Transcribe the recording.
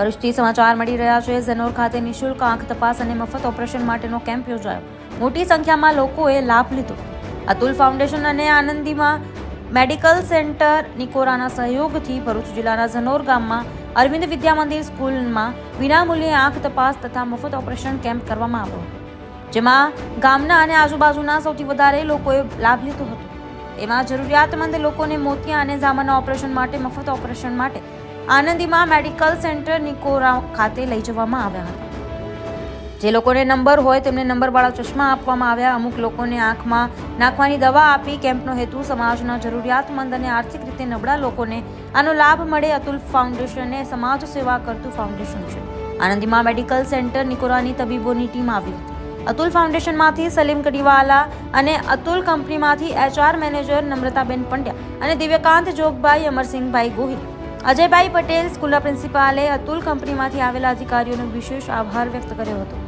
ભરૂચથી સમાચાર મળી રહ્યા છે. ઝેનોર ખાતે નિઃશુલ્ક આંખ તપાસ અને મફત ઓપરેશન માટેનો કેમ્પ યોજાયો. મોટી સંખ્યામાં લોકોએ લાભ લીધો. અતુલ ફાઉન્ડેશન અને આનંદીમાં મેડિકલ સેન્ટર નિકોરાના સહયોગથી ભરૂચ જિલ્લાના ઝનોર ગામમાં અરવિંદ વિદ્યા મંદિર સ્કૂલમાં વિનામૂલ્યે આંખ તપાસ તથા મફત ઓપરેશન કેમ્પ કરવામાં આવ્યો જેમાં ગામના અને આજુબાજુના સૌથી વધારે લોકોએ લાભ લીધો હતો. એમાં જરૂરિયાતમંદ લોકોને મોતિયા અને ઝામાના ઓપરેશન માટે, મફત ઓપરેશન માટે આનંદીમાં મેડિકલ સેન્ટર નિકોરા ખાતે લઈ જવામાં આવ્યા હતા. જે લોકોને નંબર હોય તેમને નંબરવાળા ચશ્મા આપવામાં આવ્યા. અમુક લોકોને આંખમાં નાખવાની દવા આપી કેમ્પનો હેતુ સમાજના જરૂરિયાતમંદ અને આર્થિક રીતે નબળા લોકોને આનો લાભ મળે અતુલ ફાઉન્ડેશને સમાજ સેવા કરતું ફાઉન્ડેશન છે. આનંદીમાં મેડિકલ સેન્ટર નિકોરાની તબીબોની ટીમ આવી હતી. અતુલ ફાઉન્ડેશનમાંથી સલીમ કડીવાલા અને અતુલ કંપનીમાંથી એચઆર મેનેજર નમ્રતાબેન પંડ્યા અને દિવ્યકાંત જોગભાઈ અમરસિંહભાઈ ગોહિલ. અજયભાઈ પટેલ સ્કૂલના પ્રિન્સિપાલે અતુલ કંપનીમાંથી આવેલા અધિકારીઓનો વિશેષ આભાર વ્યક્ત કર્યો હતો.